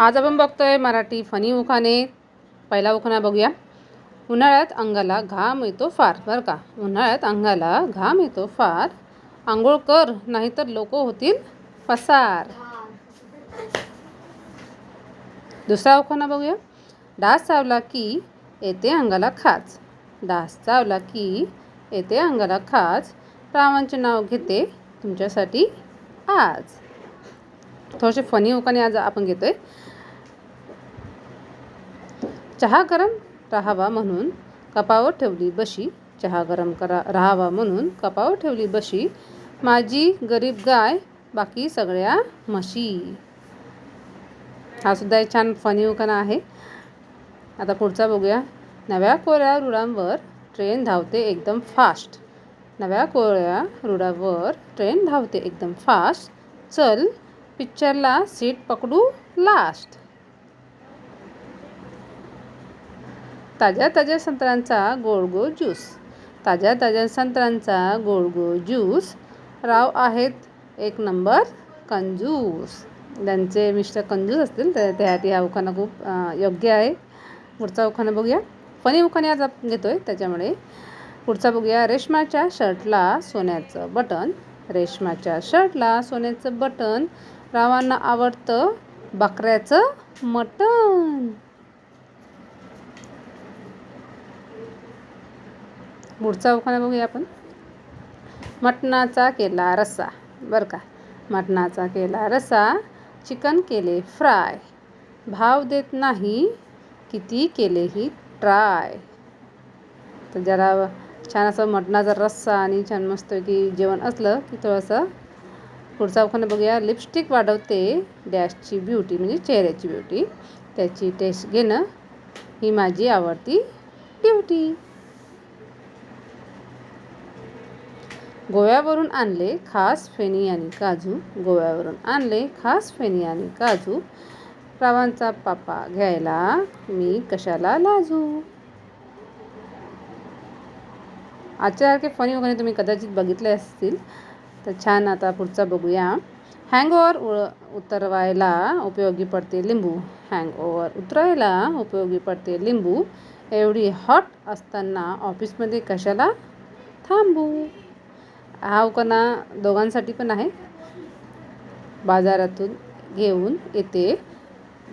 आज आपण बघतोय मराठी फनी उखाणे. पहिला उखाणा बघूया. उन्हाळ्यात अंगाला घाम येतो फार बरं का? उन्हाळ्यात अंगाला घाम येतो फार. आंघोळ कर नाहीतर लोक होतील पसार. दुसरा उखाणा बघूया. डास चावला की येते अंगाला खाच डास चावला की येते अंगाला खाच रावांचे नाव घेते तुमच्यासाठी आज. थोडेसे फनी होकाने आज आपण घेतो आहे चहा गरम राहावा म्हणून कपावर ठेवली बशी. चहा गरम करा राहावा म्हणून कपावर ठेवली बशी. माझी गरीब गाय बाकी सगळ्या म्हशी. हा सुद्धा एक छान फनी उखाणा आहे. आता पुढचा बघूया. नव्या कोऱ्या रुळांवर ट्रेन धावते एकदम फास्ट. नव्या कोऱ्या रुळावर ट्रेन धावते एकदम फास्ट. चल पिक्चरला सीट पकडू लास्ट ताज्या ताज्या संत्र्यांचा गोड गोड ज्यूस ताज्या ताज्या संत्र्यांचा गोड गोड ज्यूस राव आहेत एक नंबर कंजूस. त्यांचे मिस्टर कंजूस असतील तर त्यासाठी हा उखाणा खूप योग्य आहे. पुढचा उखाणा बघूया. फनी उखाणे आज आपण घेतोय त्याच्यामुळे पुढचा बघूया रेशमाच्या शर्टला सोन्याचं बटन. रेशमाच्या शर्टला सोन्याचं बटन. रावांना आवडतं बकऱ्याचं मटण. पुढचा उखाणा बघूया आपण. मटणाचा केला रस्सा. बरं का. मटणाचा केला रस्सा चिकन केले फ्राय. भाव देत नाही किती केलेही ट्राय. तर जरा छान असं मटणाचा रस्सा आणि छान मस्त की जेवण असलं की थोडंसं पुढचा उखाणा बघूया. लिपस्टिक वाढवते डॅशची ब्युटी म्हणजे चेहऱ्याची ब्युटी त्याची टेस्ट घेणं ही माझी आवडती ड्युटी गोव्यावरून आणले खास फेणी आणि काजू. गोव्यावरून आणले खास फेणी आणि काजू. रावांचा पापा घ्यायला मी कशाला लाजू? आजच्यासारखे फनी वगैरे तुम्ही कदाचित बघितले असतील. तर छान आता पुढचा बघूया. हँगओव्हर उतरवायला उपयोगी पडते लिंबू. हँगओवर उतरायला उपयोगी पडते लिंबू. एवढी हॉट असताना ऑफिसमध्ये कशाला थांबू? हा उकाना दोघांसाठी पण आहे. बाजारातून घेऊन येते.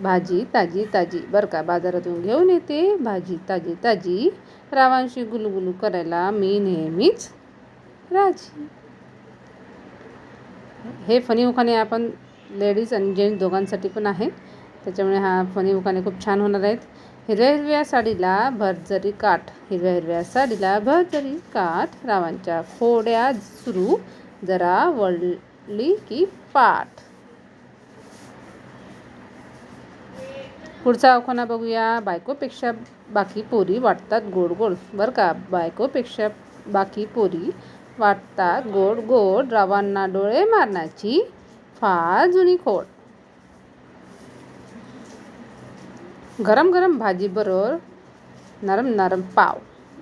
भाजी ताजी ताजी. बरं का? बाजारातून घेऊन येते. भाजी ताजी ताजी. रावांशी गुलगुलू करायला मी नेहमीच राजी. हे फनी उखाणे आपण लेडीज आणि जेंट्स दोघांसाठी पण आहे. त्याच्यामुळे हा फनी उखाणे खूप छान होणार आहेत. हिरव्या हिरव्या साडीला भरजरी काठ. हिरव्या हिरव्या साडीला भरजरी काठ. रावांच्या फोड्या सुरू. जरा वळली की पाठ. पुढचा अवखाना बघूया. बायकोपेक्षा बाकी पोरी वाटतात गोड गोड. बरं का? बायकोपेक्षा बाकी पोरी वाटतात गोड गोड रावांना डोळे मारण्याची फार जुनी खोड. गरम गरम भाजी बरोबर नरम नरम पाव.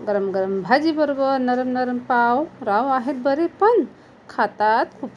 गरम गरम भाजी बरोबर नरम नरम पाव. राव आहेत बरे पण खातात खूप